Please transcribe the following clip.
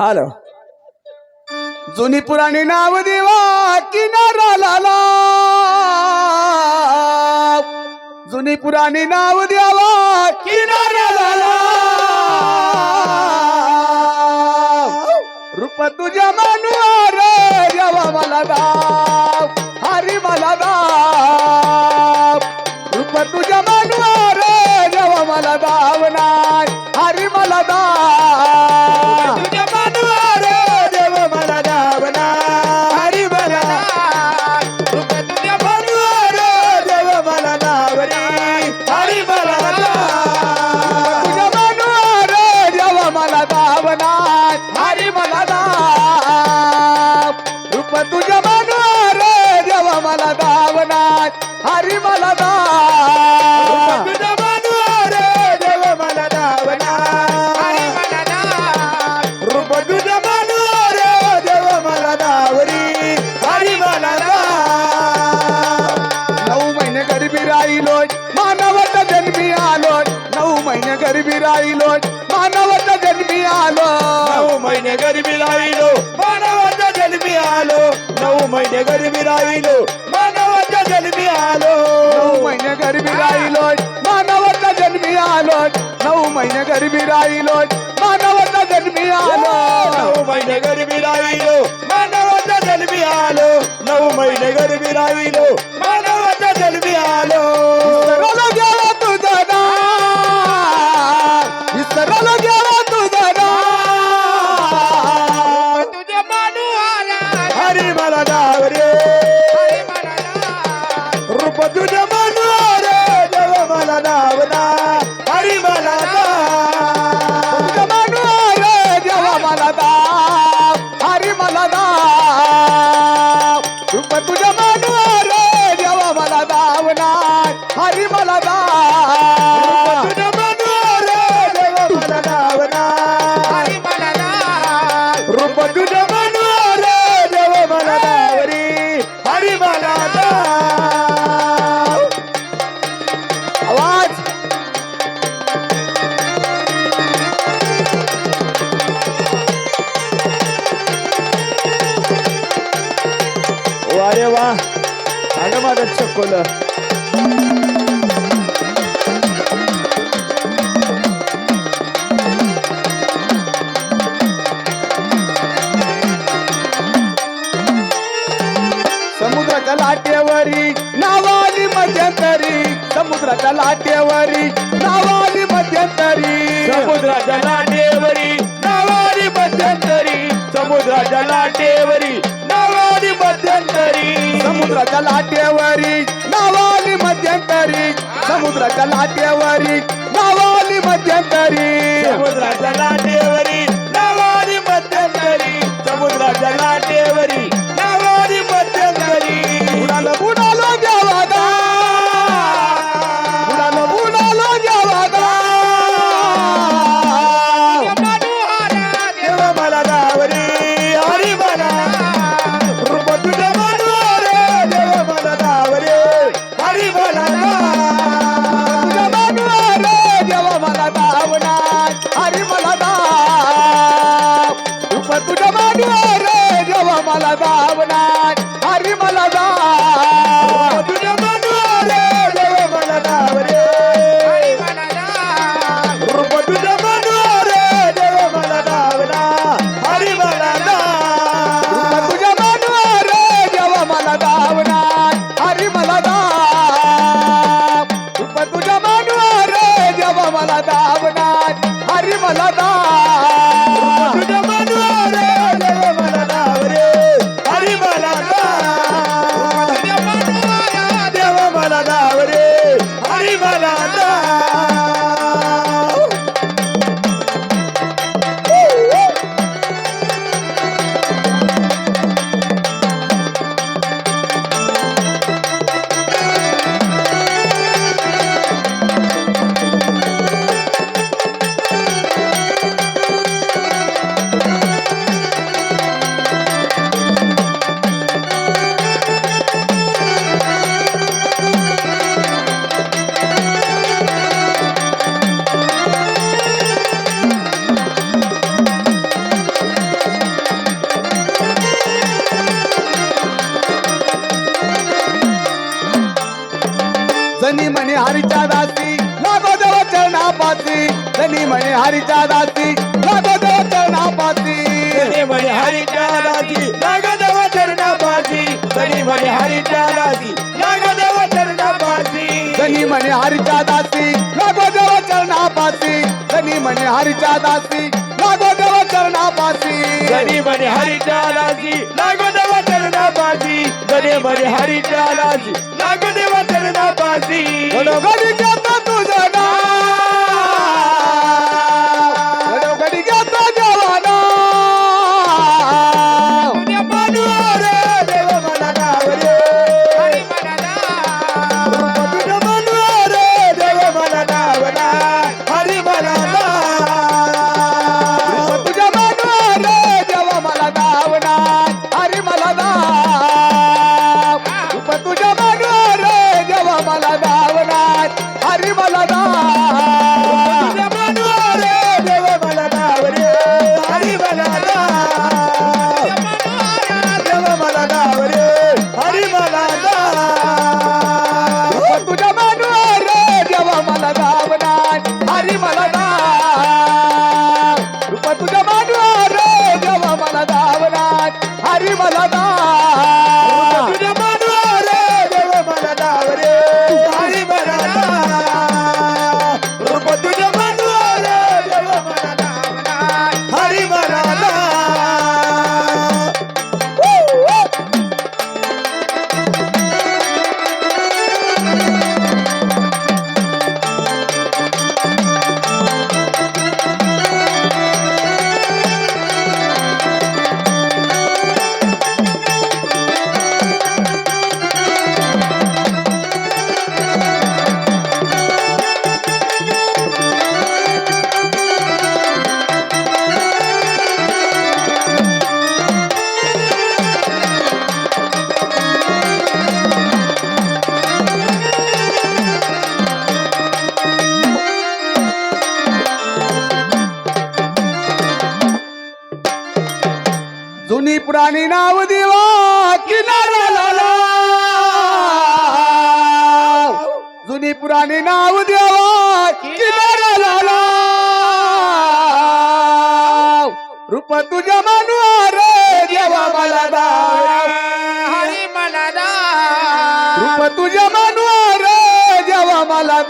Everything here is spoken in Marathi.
हॅलो. जुनी पुराणी नाव देवा किनाराला लाला. जुनी पुराणी नाव द्यावा किनारा लाला. रूप तुझ्या मनुवार देवा मला दाव हरी मला दाव. रूप तुझ्या मनुवार देवा मला दाव तुझ्या मनुवार देवा मला दावना हरी मला दाव तुझ्या मानवार देव मला मला रूप तुझ्या मानवार देव मला दावरी. हरी मला नऊ महिने गरीबी राहिलो मानवता जन्मी आलो नऊ महिने गरीबी राहिलो मानवता जन्मी आलो नऊ महिने गरीबी राहिलो आलो नऊ महिने गरीबी राहिलो मानवाच्या जन्मी आलो नऊ महिने गरीबी राहिलो मानवता जन्मी आलो नऊ महिने गरीबी राहिलो मानवता जन्मी आलो नऊ महिने गरीबी राहिलो मानवाच्या जन्मी आलो नऊ महिने गरीबी राहिलो मानवाच्या जन्मी आलो दाव हरी मला दाव रूप तुझ्या मानवार देवा मला दाव नाही हरी मला दाव तुझ्या मानवार देव मला नाव ना हरी मला नाव रूप तुझ्या अरे वा. अगं माझं चकोल. समुद्राच्या लाटेवरी नावाली मध्यंतरी. समुद्राच्या लाटेवरी नावाली मध्यंतरी. समुद्राच्या लाटेवरी नावाली मध्यंतरी. समुद्राच्या लाटेवरी नावा नावारी मध्यंतरी. समुद्राच्या लाटेवरी. नावाली मध्यंतरी. समुद्राच्या लाटेवरी. नावाली मध्यंतरी. समुद्राच्या लाटेवरी. रे देवा मला दावणार हरी मला दा हरीच्या दासी. लागो देव चरणापासी. धनी म्हणे हरीच्या दासी. लागो देव चरणापासी. धनी म्हणे हरीच्या दासी. नागदेव चरणापासी. धनी म्हणे हरीच्या दासी. नागदेव चरणापासी. धनी म्हणे हरीच्या दासी. लागो देव चरणापासी. धनी म्हणे हरीच्या दासी. लागो देव चरणापासी. धनी म्हणे हरीच्या दासी. नागदेव चरणापासी. धनी म्हणे हरीच्या दासी. Nagdev चरणापासी Bazi. Bazi. Bazi. Bazi. Bazi. Bazi. Bazi. Hari पुराणी नाव देवा लाव. जुनी पुराणी नाव देवा लाव. रूप तुझ्या मनवार देवा मला हरी मला रूप तुझ्या मनवार देवा मला